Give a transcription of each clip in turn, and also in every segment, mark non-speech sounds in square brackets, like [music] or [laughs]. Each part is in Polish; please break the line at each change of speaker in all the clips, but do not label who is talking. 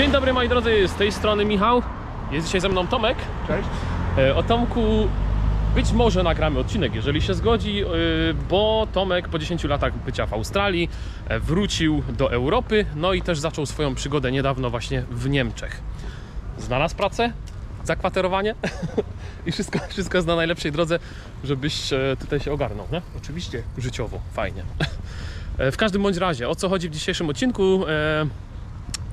Dzień dobry moi drodzy, z tej strony Michał. Jest dzisiaj ze mną Tomek.
Cześć.
E, O Tomku być może nagramy odcinek, jeżeli się zgodzi, e, bo Tomek po 10 latach bycia w Australii e, wrócił do Europy, no i też zaczął swoją przygodę niedawno właśnie w Niemczech. Znalazł pracę, zakwaterowanie [laughs] i wszystko, wszystko jest na najlepszej drodze, żebyś tutaj się ogarnął, nie?
Oczywiście.
życiowo, fajnie. W każdym bądź razie, o co chodzi w dzisiejszym odcinku?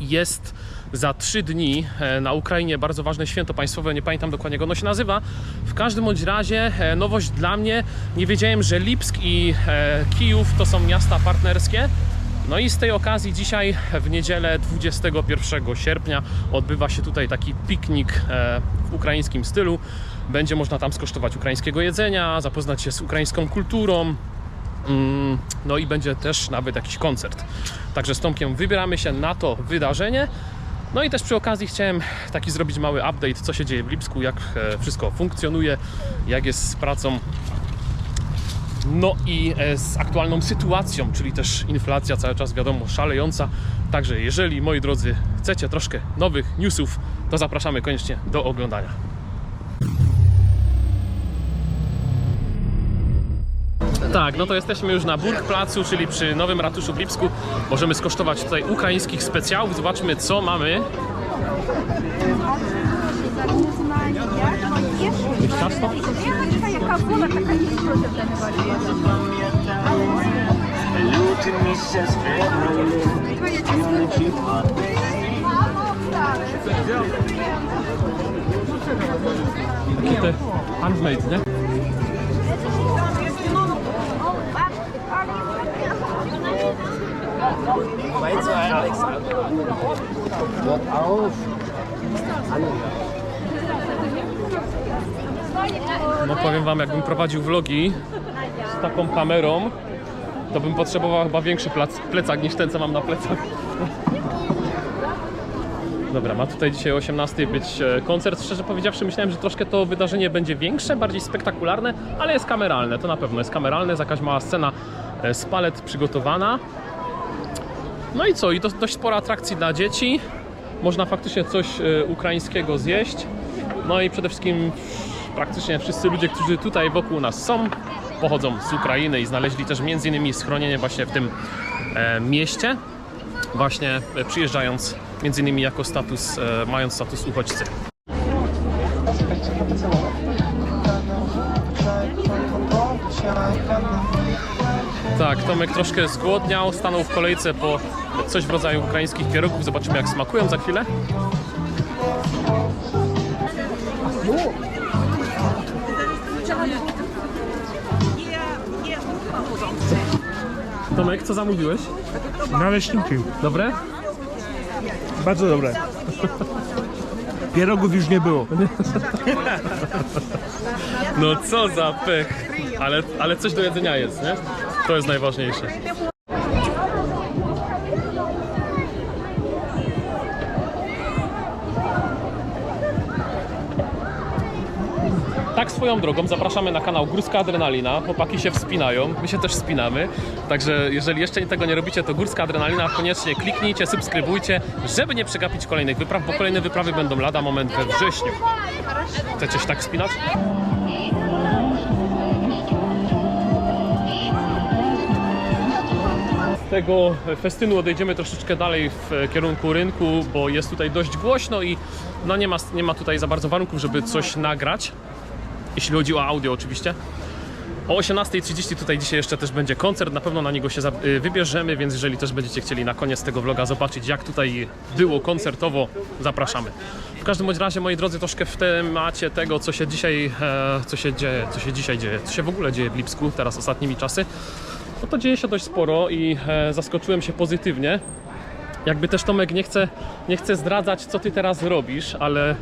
Jest za trzy dni e, na Ukrainie bardzo ważne święto państwowe, nie pamiętam dokładnie jak ono się nazywa. W każdym bądź razie e, nowość dla mnie, nie wiedziałem, że Lipsk i e, Kijów to są miasta partnerskie. No i z tej okazji dzisiaj w niedzielę 21 sierpnia odbywa się tutaj taki piknik w ukraińskim stylu. Będzie można tam skosztować ukraińskiego jedzenia, zapoznać się z ukraińską kulturą, Mm, No i będzie też nawet jakiś koncert. Także z Tomkiem wybieramy się na to wydarzenie. No i też przy okazji chciałem taki zrobić mały update, co się dzieje w Lipsku, jak e, wszystko funkcjonuje, jak jest z pracą. No i e, z aktualną sytuacją, czyli też inflacja cały czas wiadomo szalejąca. Także jeżeli moi drodzy chcecie troszkę nowych newsów, to zapraszamy koniecznie do oglądania. tak, no to jesteśmy już na Burgplacu, czyli przy Nowym Ratuszu w Lipsku. Możemy skosztować tutaj ukraińskich specjałów. Zobaczmy, co mamy.
Jakieś ciasto?
Takie te handmade, nie? 2 auf. No powiem wam, jakbym prowadził vlogi z taką kamerą, to bym potrzebował chyba większy plac, plecak niż ten, co mam na plecach. Dobra, ma tutaj dzisiaj o 18 być e, koncert. Szczerze powiedziawszy, myślałem, że troszkę to wydarzenie będzie większe, bardziej spektakularne, ale jest kameralne, to na pewno jest kameralne, jest jakaś mała scena e, z palet przygotowana. No i co? I dość spora atrakcji dla dzieci. Można faktycznie coś e, ukraińskiego zjeść. No i przede wszystkim praktycznie wszyscy ludzie, którzy tutaj wokół nas są, pochodzą z Ukrainy i znaleźli też między innymi schronienie właśnie w tym e, mieście właśnie e, przyjeżdżając między innymi jako status, e, mając status uchodźcy. Tak, Tomek troszkę zgłodniał, stanął w kolejce po coś w rodzaju ukraińskich pierogów. Zobaczymy jak smakują za chwilę. Tomek, co zamówiłeś?
Naleśniki.
Dobre?
Bardzo dobre. Pierogów już nie było.
No co za pech. Ale, ale coś do jedzenia jest, nie? To jest najważniejsze. Tak swoją drogą zapraszamy na kanał Górska Adrenalina. Chłopaki się wspinają, my się też wspinamy. Także jeżeli jeszcze tego nie robicie, to Górska Adrenalina koniecznie kliknijcie, subskrybujcie, żeby nie przegapić kolejnych wypraw, bo kolejne wyprawy będą lada moment we wrześniu. Chcecie się tak wspinać? Tego festynu odejdziemy troszeczkę dalej w kierunku rynku, bo jest tutaj dość głośno i no nie ma, nie ma tutaj za bardzo warunków, żeby coś nagrać. Jeśli chodzi o audio oczywiście. O 18.30 tutaj dzisiaj jeszcze też będzie koncert, na pewno na niego się y, wybierzemy, więc jeżeli też będziecie chcieli na koniec tego vloga zobaczyć jak tutaj było koncertowo, zapraszamy. W każdym bądź razie moi drodzy troszkę w temacie tego co się dzisiaj, e, co się dzieje, co się dzisiaj dzieje, co się w ogóle dzieje w Lipsku teraz ostatnimi czasy. No to dzieje się dość sporo i e, zaskoczyłem się pozytywnie. Jakby też Tomek nie chce, nie chce zdradzać co ty teraz robisz, ale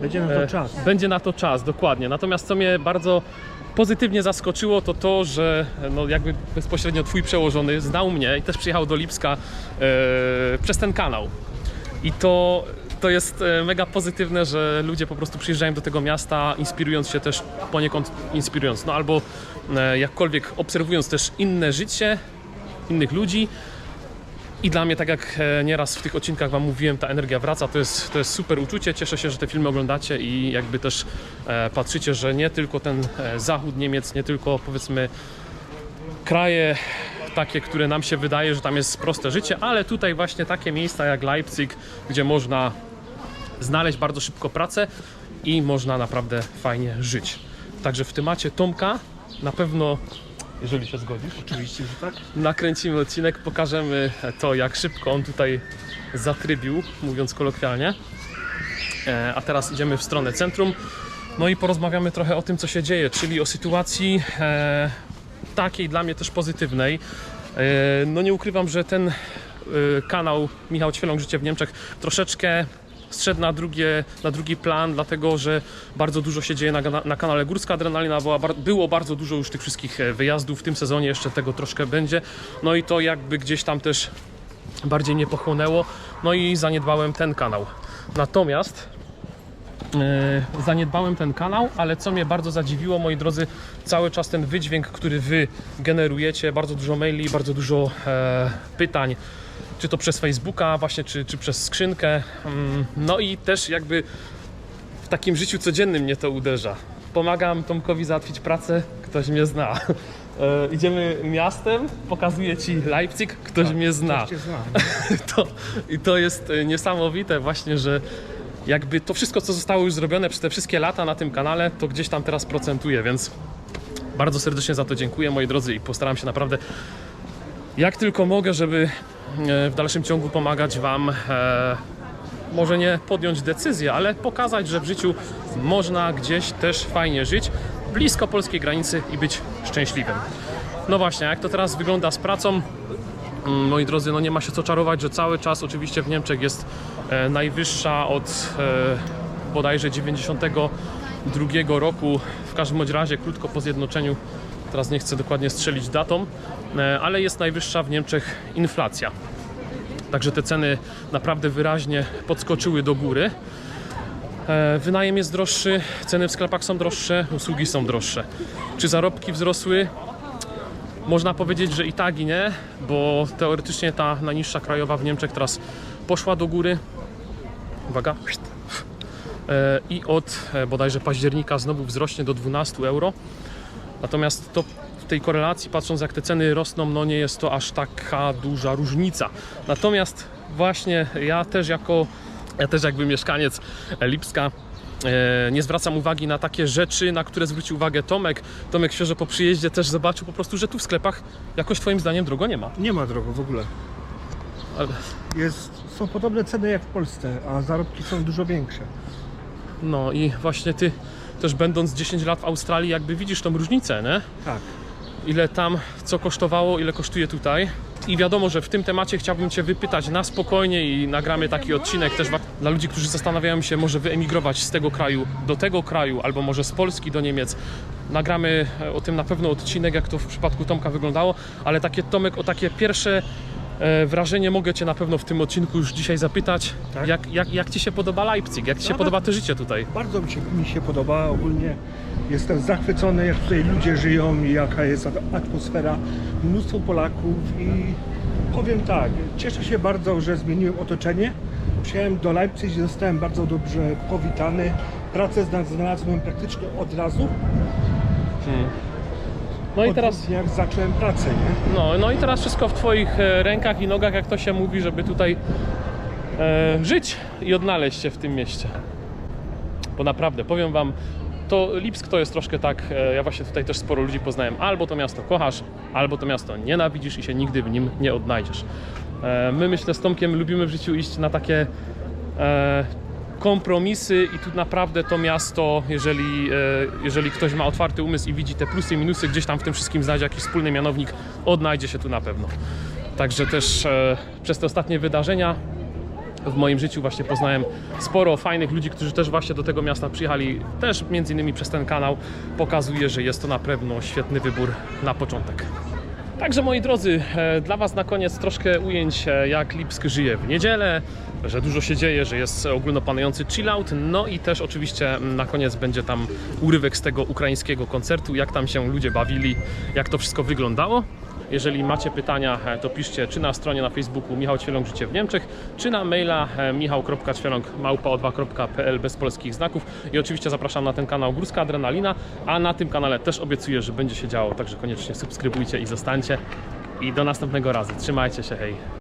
Będzie na to
E,
czas.
Będzie na to czas, dokładnie. Natomiast co mnie bardzo pozytywnie zaskoczyło, to to, że no jakby bezpośrednio twój przełożony znał mnie i też przyjechał do Lipska e, przez ten kanał. I to, to jest e, mega pozytywne, że ludzie po prostu przyjeżdżają do tego miasta, inspirując się też poniekąd inspirując, no albo e, jakkolwiek obserwując też inne życie, innych ludzi, I dla mnie, tak jak e, nieraz w tych odcinkach Wam mówiłem, ta energia wraca. To jest, to jest super uczucie. Cieszę się, że te filmy oglądacie i jakby też patrzycie, że nie tylko ten zachód Niemiec, nie tylko powiedzmy kraje takie, które nam się wydaje, że tam jest proste życie, ale tutaj właśnie takie miejsca jak Leipzig, gdzie można znaleźć bardzo szybko pracę i można naprawdę fajnie żyć. Także w temacie Tomka na pewno, jeżeli się zgodzisz,
Oczywiście, że tak.
nakręcimy odcinek, pokażemy to, jak szybko on tutaj zatrybił, mówiąc kolokwialnie. E, A teraz idziemy w stronę centrum. No i porozmawiamy trochę o tym, co się dzieje, czyli o sytuacji e, takiej dla mnie też pozytywnej. E, no nie ukrywam, że ten kanał Michał Ćwieląg Życie w Niemczech troszeczkę zszedł na, drugie, na drugi plan, dlatego że bardzo dużo się dzieje na, na kanale Górska Adrenalina. Była, było bardzo dużo już tych wszystkich e, wyjazdów w tym sezonie, jeszcze tego troszkę będzie. No i to jakby gdzieś tam też bardziej mnie pochłonęło. No i zaniedbałem ten kanał. Natomiast e, zaniedbałem ten kanał, ale co mnie bardzo zadziwiło, moi drodzy, cały czas ten wydźwięk, który wy generujecie, bardzo dużo maili, bardzo dużo e, pytań, czy to przez Facebooka właśnie, czy, czy przez skrzynkę. Mm, No i też jakby w takim życiu codziennym mnie to uderza. Pomagam Tomkowi załatwić pracę, ktoś mnie zna. [laughs] E, idziemy miastem, pokazuję ci Leipzig, ktoś mnie zna.
Cię znam. [laughs]
To, I to jest e, niesamowite właśnie, że jakby to wszystko, co zostało już zrobione przez te wszystkie lata na tym kanale, to gdzieś tam teraz procentuje, więc bardzo serdecznie za to dziękuję, moi drodzy, i postaram się naprawdę jak tylko mogę, żeby w dalszym ciągu pomagać Wam. E, może nie podjąć decyzję, ale pokazać, że w życiu można gdzieś też fajnie żyć, blisko polskiej granicy i być szczęśliwym. No właśnie, jak to teraz wygląda z pracą? Mm, Moi drodzy, no nie ma się co czarować, że cały czas oczywiście w Niemczech jest e, najwyższa od e, bodajże 92 roku, w każdym razie krótko po zjednoczeniu, teraz nie chcę dokładnie strzelić datą, e, ale jest najwyższa w Niemczech inflacja. Także te ceny naprawdę wyraźnie podskoczyły do góry. E, Wynajem jest droższy, ceny w sklepach są droższe, usługi są droższe. Czy zarobki wzrosły? Można powiedzieć, że i tak i nie, bo teoretycznie ta najniższa krajowa w Niemczech teraz poszła do góry. Uwaga. E, I od bodajże października znowu wzrośnie do 12 euro. Natomiast to w tej korelacji, patrząc jak te ceny rosną, no nie jest to aż taka duża różnica. Natomiast właśnie ja też jako, ja też jakby mieszkaniec Lipska e, nie zwracam uwagi na takie rzeczy, na które zwrócił uwagę Tomek. Tomek świeżo po przyjeździe też zobaczył po prostu, że tu w sklepach jakoś twoim zdaniem drogo nie ma.
Nie ma drogo w ogóle.
Ale-
Jest, są podobne ceny jak w Polsce, a zarobki są dużo większe.
No i właśnie ty też będąc 10 lat w Australii jakby widzisz tą różnicę, nie?
Tak.
ile tam co kosztowało, ile kosztuje tutaj. I wiadomo, że w tym temacie chciałbym Cię wypytać na spokojnie i nagramy taki odcinek też dla ludzi, którzy zastanawiają się, może wyemigrować z tego kraju do tego kraju, albo może z Polski do Niemiec. Nagramy e, o tym na pewno odcinek, jak to w przypadku Tomka wyglądało, ale takie Tomek, o takie pierwsze wrażenie mogę Cię na pewno w tym odcinku już dzisiaj zapytać.
Tak.
Jak, jak, jak Ci się podoba Leipzig? Jak Ci się
Nawet-
podoba to życie tutaj?
Bardzo mi się, mi się podoba. Ogólnie jestem zachwycony, jak tutaj ludzie żyją i jaka jest at- atmosfera. Mnóstwo Polaków i powiem tak, cieszę się bardzo, że zmieniłem otoczenie. Przyjechałem do Leipzig i zostałem bardzo dobrze powitany. Pracę zna- znalazłem praktycznie od razu.
No i teraz
Jak zacząłem pracę, nie?
No, no i teraz wszystko w Twoich e, rękach i nogach, jak to się mówi, żeby tutaj e, żyć i odnaleźć się w tym mieście. Bo naprawdę, powiem Wam, to Lipsk to jest troszkę tak, e, ja właśnie tutaj też sporo ludzi poznałem, albo to miasto kochasz, albo to miasto nienawidzisz i się nigdy w nim nie odnajdziesz. E, my myślę z Tomkiem lubimy w życiu iść na takie kompromisy i tu naprawdę to miasto, jeżeli, e, jeżeli ktoś ma otwarty umysł i widzi te plusy i minusy, gdzieś tam w tym wszystkim znajdzie jakiś wspólny mianownik, odnajdzie się tu na pewno. Także też e, przez te ostatnie wydarzenia w moim życiu właśnie poznałem sporo fajnych ludzi, którzy też właśnie do tego miasta przyjechali, też między innymi przez ten kanał. Pokazuje, że jest to na pewno świetny wybór na początek. Także moi drodzy, e, dla Was na koniec troszkę ujęć, e, jak Lipsk żyje w niedzielę, że dużo się dzieje, że jest ogólnopanujący chillout, no i też oczywiście na koniec będzie tam urywek z tego ukraińskiego koncertu, jak tam się ludzie bawili, jak to wszystko wyglądało. Jeżeli macie pytania, e, to piszcie czy na stronie na Facebooku Michał Ćwieląg Życie w Niemczech, czy na maila e, michał.ćwieląg małpa2.pl bez polskich znaków. I oczywiście zapraszam na ten kanał Górska Adrenalina, a na tym kanale też obiecuję, że będzie się działo, także koniecznie subskrybujcie i zostańcie. I do następnego razu. Trzymajcie się, hej.